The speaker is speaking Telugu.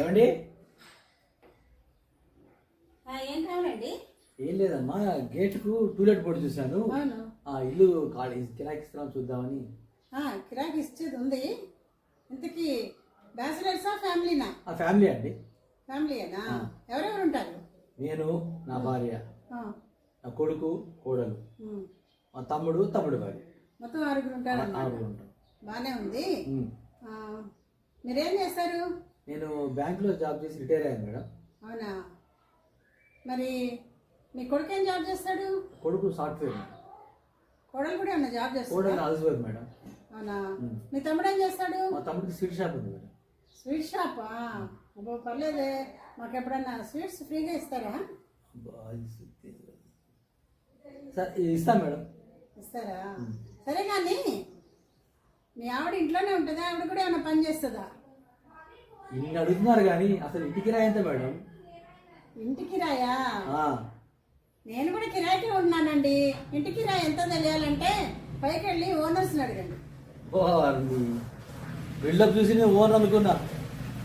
ఏమండి? ఏం కావాలండి? ఏం లేదమ్మా గేటుకు టూలెట్ బోర్డు చూశాను. అవును? ఆ ఇల్లు ఖాళీ కిరాకి ఇస్తున్నాం చూద్దామని. కిరాకి ఇచ్చేది ఉంది. ఇంతకీ బ్యాచిలర్సా ఫ్యామిలీనా? ఆ ఫ్యామిలీ అండి. ఫ్యామిలీయేనా? ఆ. ఎవరెవరు ఉంటారు? నేను నా భార్య నా కొడుకు కోడలు. మా తమ్ముడు తమ్ముడు భార్య. మొత్తం ఆరుగురు ఉంటారు ఆరుగురు ఉంటాం బాగానే ఉంది. మీరేం చేస్తారు? నేను బ్యాంకులో జాబ్ చేసి రిటైర్ అయ్యాను మేడం. అవునా? మరి మీ కొడుకు ఏం జాబ్ చేస్తాడు? కొడుకు సాఫ్ట్వేర్ కోడలు కూడా ఏమన్నా జాబ్ చేస్తాడు కోడలు హౌస్ వైఫ్ మేడం. అవునా? ఉమ్. మీ తమ్ముడు ఏం చేస్తాడు? మా తమ్ముడికి స్వీట్ షాప్ ఉంది మేడం. స్వీట్ షాపా? అబ్బో పర్లేదే. మాకు ఎప్పుడన్నా స్వీట్స్ ఫ్రీగా ఇస్తారా? ఇది ఇస్తాం మేడం. ఇస్తారా? సరే కానీ మీ ఆవిడ ఇంట్లోనే ఉంటుందా? ఆవిడ కూడా ఏమైనా పని చేస్తుందా? ఇన్ని అడుగుతున్నారు కానీ అసలు ఇంటి కిరాయి ఎంత మేడం? ఇంటి కిరాయా? ఆ, నేను కూడా కిరాయికే ఉన్నానండి ఇంటి కిరాయి ఎంత తెలియాలంటే పైకి వెళ్ళి ఓనర్స్ని అడగండి. బిల్డప్ చూసి నేను ఓన్ అనుకున్నా.